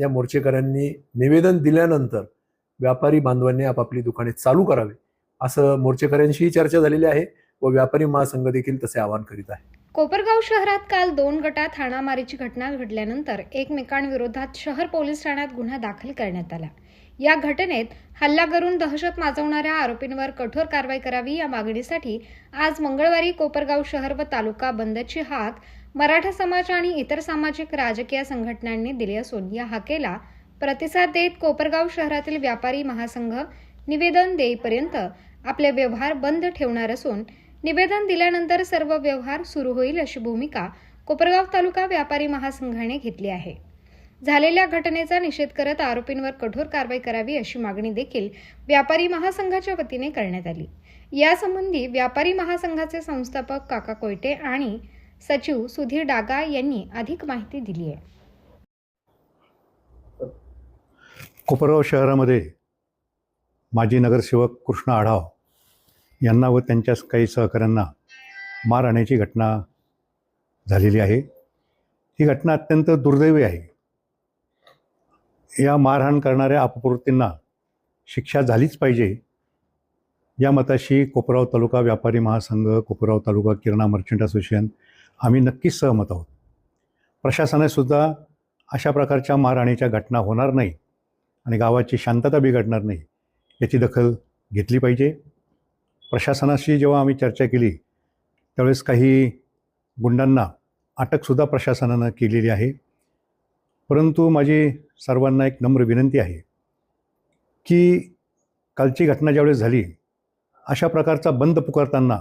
या मोर्चेकऱ्यांनी निवेदन दिल्यानंतर व्यापारी बांधवांनी आपापली दुकाने चालू करावी असं मोर्चेकऱ्यांशीही चर्चा झालेली आहे व व्यापारी महासंघ देखील तसे आवाहन करीत आहे. कोपरगाव शहरात काल दोन गटात हाणामारीची घटना घडल्यानंतर एकमेकांविरोधात शहर पोलीस ठाण्यात गुन्हा दाखल करण्यात आला. या घटनेत हल्ला करून दहशत माजवणाऱ्या आरोपींवर कठोर कारवाई करावी या मागणीसाठी आज मंगळवारी कोपरगाव शहर व तालुका बंदची हाक मराठा समाज आणि इतर सामाजिक राजकीय संघटनांनी दिली असून या हाकेला प्रतिसाद देत कोपरगाव शहरातील व्यापारी महासंघ निवेदन देईपर्यंत आपले व्यवहार बंद ठेवणार असून निवेदन दिल्यानंतर सर्व व्यवहार सुरू होईल अशी भूमिका कोपरगाव तालुका व्यापारी महासंघाने घेतली आहे. झालेल्या घटनेचा निषेध करत आरोपींवर कठोर कारवाई करावी अशी मागणी देखील व्यापारी महासंघाच्या वतीने करण्यात आली. यासंबंधी व्यापारी महासंघाचे संस्थापक काका कोयटे आणि सचिव सुधीर डागा यांनी अधिक माहिती दिली आहे. कोपरगाव शहरामध्ये माजी नगरसेवक कृष्ण आढाव यांना व त्यांच्या काही सहकाऱ्यांना मार आणण्याची घटना झालेली आहे. ही घटना अत्यंत दुर्दैवी आहे. या मारहाण करणाऱ्या अपप्रवृत्तींना शिक्षा झालीच पाहिजे. या मताशी कोपराव तालुका व्यापारी महासंघ कोपराव तालुका किराणा मर्चंट असोसिएशन आम्ही नक्कीच सहमत आहोत. प्रशासनानेसुद्धा अशा प्रकारच्या मारहाणीच्या घटना होणार नाही आणि गावाची शांतता बिघडणार नाही याची दखल घेतली पाहिजे. प्रशासनाशी जेव्हा आम्ही चर्चा केली त्यावेळेस काही गुंडांना अटकसुद्धा प्रशासनानं केलेली आहे. परंतु माझी सर्वांना एक नम्र विनंती आहे की कालची घटना ज्यावेळेस झाली अशा प्रकारचा बंद पुकारताना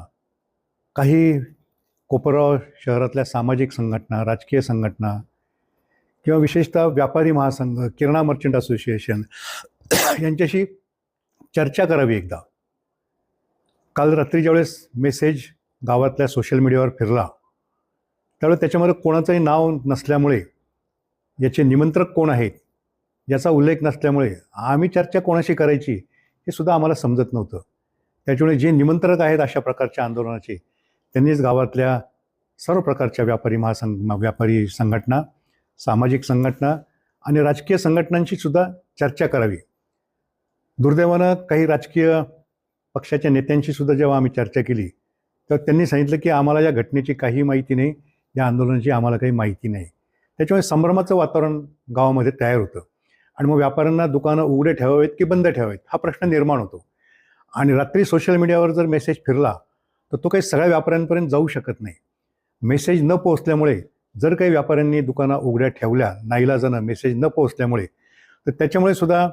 काही कोपराव शहरातल्या सामाजिक संघटना राजकीय संघटना किंवा विशेषतः व्यापारी महासंघ किराणा मर्चंट असोसिएशन यांच्याशी चर्चा करावी एकदा. काल रात्री ज्यावेळेस मेसेज गावातल्या सोशल मीडियावर फिरला त्यावेळेस त्याच्यामध्ये कोणाचंही नाव नसल्यामुळे याचे निमंत्रक कोण आहेत याचा उल्लेख नसल्यामुळे आम्ही चर्चा कोणाशी करायची हे सुद्धा आम्हाला समजत नव्हतं. त्याच्यामुळे जे निमंत्रक आहेत अशा प्रकारच्या आंदोलनाचे त्यांनीच गावातल्या सर्व प्रकारच्या व्यापारी महासंघ व्यापारी संघटना सामाजिक संघटना आणि राजकीय संघटनांशी सुद्धा चर्चा करावी. दुर्दैवानं काही राजकीय पक्षाच्या नेत्यांशी सुद्धा जेव्हा आम्ही चर्चा केली तेव्हा त्यांनी सांगितलं की आम्हाला या घटनेची काही माहिती नाही या आंदोलनाची आम्हाला काही माहिती नाही. त्याच्यामुळे संभ्रमाचं वातावरण गावामध्ये तयार होतं. आणि मग व्यापाऱ्यांना दुकानं उघडे ठेवावेत की बंद ठेवावेत हा प्रश्न निर्माण होतो. आणि रात्री सोशल मीडियावर जर मेसेज फिरला तर तो काही सगळ्या व्यापाऱ्यांपर्यंत जाऊ शकत नाही. मेसेज न पोहोचल्यामुळे जर काही व्यापाऱ्यांनी दुकानं उघड्या ठेवल्या नाईलाजानं मेसेज न पोहोचल्यामुळे तर त्याच्यामुळे सुद्धा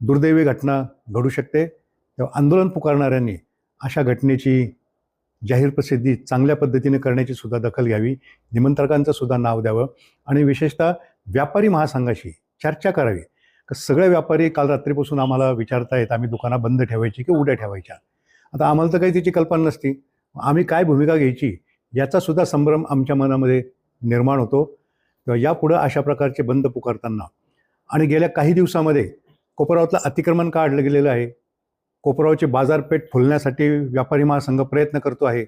दुर्दैवी घटना घडू शकते. तेव्हा आंदोलन पुकारणाऱ्यांनी अशा घटनेची जाहीर प्रसिद्धी चांगल्या पद्धतीने करण्याची सुद्धा दखल घ्यावी. निमंत्रकांचं सुद्धा नाव द्यावं. आणि विशेषतः व्यापारी महासंघाशी चर्चा करावी. सगळे व्यापारी काल रात्रीपासून आम्हाला विचारतायत आम्ही दुकानं बंद ठेवायची की उड्या ठेवायच्या? आता आम्हाला तर काही तिची कल्पना नसती. आम्ही काय भूमिका घ्यायची याचासुद्धा संभ्रम आमच्या मनामध्ये निर्माण होतो. तेव्हा यापुढं अशा प्रकारचे बंद पुकारताना आणि गेल्या काही दिवसामध्ये कोपरावातलं अतिक्रमण काढलं गेलेलं आहे? कोपरावची बाजारपेठ फुलण्यासाठी व्यापारी महासंघ प्रयत्न करतो आहे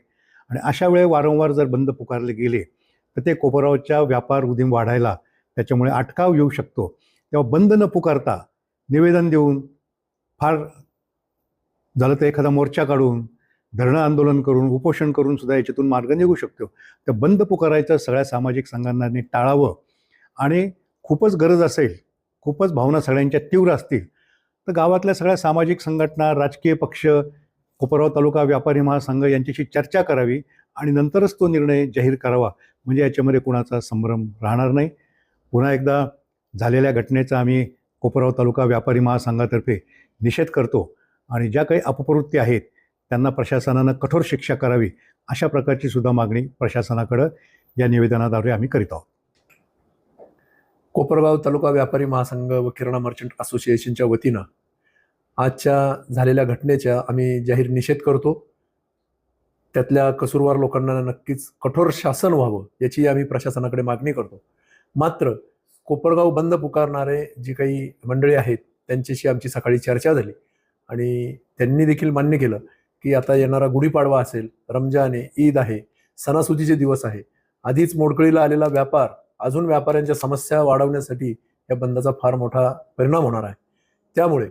आणि अशा वेळे वारंवार जर बंद पुकारले गेले तर ते कोपरावच्या व्यापार उदीम वाढायला त्याच्यामुळे अटकाव येऊ शकतो. तेव्हा बंद न पुकारता निवेदन देऊन फार झालं तर एखादा मोर्चा काढून धरणं आंदोलन करून उपोषण करून सुद्धा याच्यातून मार्ग निघू शकतो. तर बंद पुकारायचं सगळ्या सामाजिक संघटनांनी टाळावं. आणि खूपच गरज असेल खूपच भावना सगळ्यांच्या तीव्र असतील तर गावातल्या सगळ्या सामाजिक संघटना राजकीय पक्ष कोपराव तालुका व्यापारी महासंघ यांच्याशी चर्चा करावी आणि नंतरच तो निर्णय जाहीर करावा. म्हणजे याच्यामध्ये कुणाचा संभ्रम राहणार नाही. पुन्हा एकदा झालेल्या घटनेचा आम्ही कोपराव तालुका व्यापारी महासंघातर्फे निषेध करतो. आणि ज्या काही अपप्रवृत्ती आहेत त्यांना प्रशासनानं कठोर शिक्षा करावी अशा प्रकारची सुद्धा मागणी प्रशासनाकडं या निवेदनाद्वारे आम्ही करीत आहोत. कोपरगाव तालुका व्यापारी महासंघ व किराणा मर्चंट असोसिएशनच्या वतीनं आजच्या झालेल्या घटनेच्या आम्ही जाहीर निषेध करतो. त्यातल्या कसूरवार लोकांना नक्कीच कठोर शासन व्हावं याची आम्ही प्रशासनाकडे मागणी करतो. मात्र कोपरगाव बंद पुकारणारे जी काही मंडळी आहेत त्यांच्याशी आमची सकाळी चर्चा झाली. आणि त्यांनी देखील मान्य केलं की आता येणारा गुढीपाडवा असेल रमजान आहे ईद आहे सणासुदीचे दिवस आहे. आधीच मोडकळीला आलेला व्यापार अजून व्यापाऱ्यांच्या समस्या वाढवण्यासाठी या बंदचा फार मोठा परिणाम होणार आहे. त्यामुळे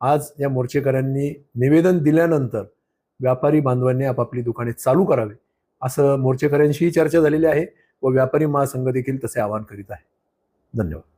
आज या मोर्चेकऱ्यांनी निवेदन दिल्यानंतर व्यापारी बांधवांनी आपापली दुकाने चालू करावी असं मोर्चेकऱ्यांशीही चर्चा झालेली आहे व व्यापारी महासंघ देखील तसे आवाहन करीत आहे. धन्यवाद.